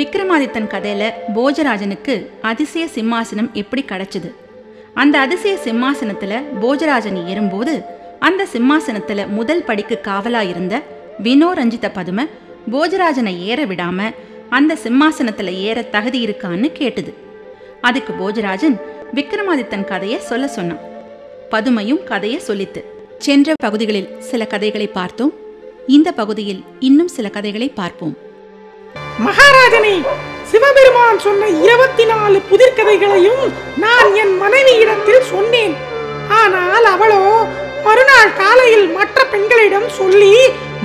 விக்ரமாதித்தன் கதையில போஜராஜனுக்கு அதிசய சிம்மாசனம் எப்படி கிடைச்சது? அந்த அதிசய சிம்மாசனத்துல போஜராஜன் ஏறும்போது அந்த சிம்மாசனத்துல முதல் படிக்கு காவலா இருந்த வினோரஞ்சித பதும போஜராஜனை ஏற விடாம அந்த சிம்மாசனத்துல ஏற தகுதி இருக்கான்னு கேட்டுது. அதுக்கு போஜராஜன் விக்ரமாதித்தன் கதையை சொல்ல சொன்னான். பதுமையும் கதையை சொல்லித்து சென்ற பகுதிகளில் சில கதைகளை பார்த்தோம். இந்த பகுதியில் இன்னும் சில கதைகளை பார்ப்போம். மகாராஜனே சிவபெருமான் சொன்ன இருபத்தி நாலு புதிர்கதைகளையும் நான் என் மனைவியிடத்தில் சொன்னேன். ஆனால் அவளோ மறுநாள் காலையில் மற்ற பெண்களிடம் சொல்லி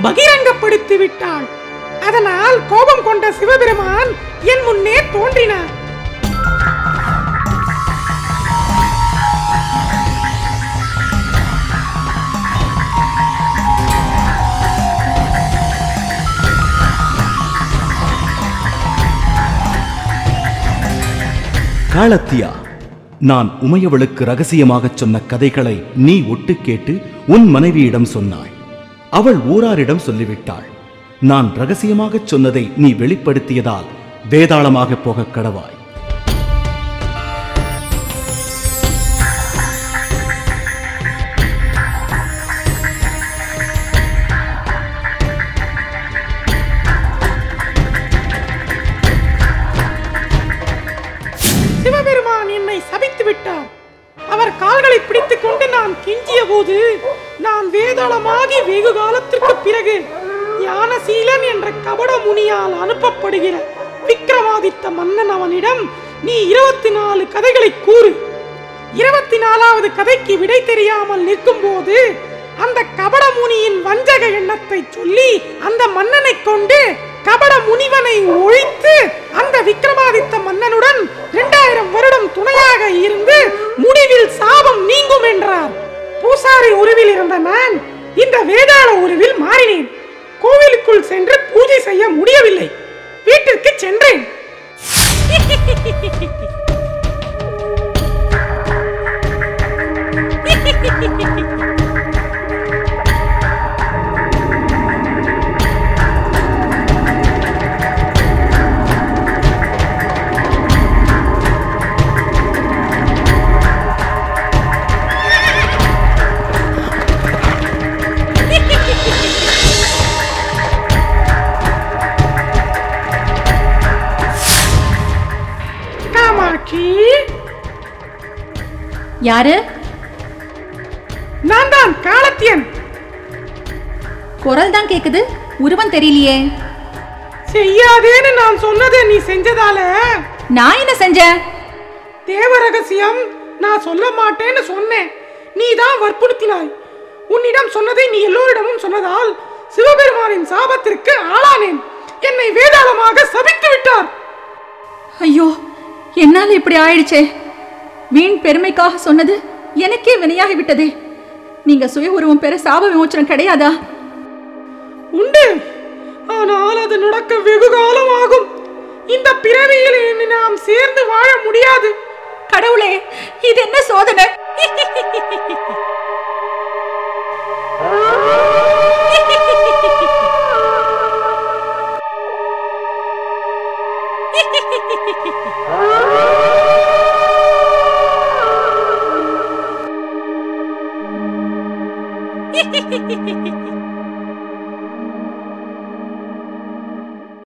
பகிரங்கப்படுத்தி விட்டாள் அதனால் கோபம் கொண்ட சிவபெருமான் என் முன்னே தோன்றினார். காலத்தியா? நான் உமையவளுக்கு ரகசியமாகச் சொன்ன கதைகளை நீ ஒட்டு கேட்டு உன் மனைவியிடம் சொன்னாய். அவள் ஊராரிடம் சொல்லிவிட்டாள். நான் ரகசியமாகச் சொன்னதை நீ வெளிப்படுத்தியதால் வேதாளமாக போகக் கடவாய். விட்டார். அவர் கால்களை பிடித்துக் கொண்டு நான் கெஞ்சிய போது நான் வேதாளமாகி வெகு காலத்திற்கு பிறகு ஞானசீலன் என்ற கபட முனியால் அனுப்பப்படுகிற விக்ரமாதித்த மன்னன் அவனிடம் நீ இருபத்தி நாலு கதைகளை கூறு. இருபத்தி நாலாவது கதைக்கு விடை தெரியாமல் நிற்கும் போது அந்த கபட முனியின் வஞ்சக எண்ணத்தை சொல்லி அந்த மன்னனை கொண்டு கபட முனிவனை ஒழித்து பூசாரி உருவில் இருந்த நான் இந்த வேதாள உருவில் மாறினேன். கோவிலுக்குள் சென்று பூஜை செய்ய முடியவில்லை. வீட்டிற்கு சென்றேன். காமாட்சி யாரு? நான் தான் காலத்தியன். குரல் தான் கேக்குது உருவம் தெரியலையே. செய்யாதேன்னு நான் சொன்னதை நீ செஞ்சதால? நான் என்ன செஞ்சேன் தேவ ரகசியம் நான் சொல்ல மாட்டேன்னு சொன்னேன். நீ தான் வற்புறுத்தினாய். உன்னிடம் சொன்னதை நீ எல்லோரிடமும் சொன்னதால் சிவபெருமானின் சாபத்திற்கு ஆளானேன். என்னை வேதாளமாக சபித்து விட்டார். ஐயோ என்னால இப்படி ஆயிடுச்சே. வீண் பெருமைக்காக சொன்னது எனக்கே வினையாகி விட்டதே நீங்க சுய உருவம் பெற சாப விமோச்சனம் கிடையாதா? உண்டு. ஆனால் அது நடக்க வெகு காலம் ஆகும் இந்த பிறவியில் நாம் சேர்ந்து வாழ முடியாது. கடவுளே இது என்ன சோதனை? 嘿嘿嘿嘿嘿嘿嘿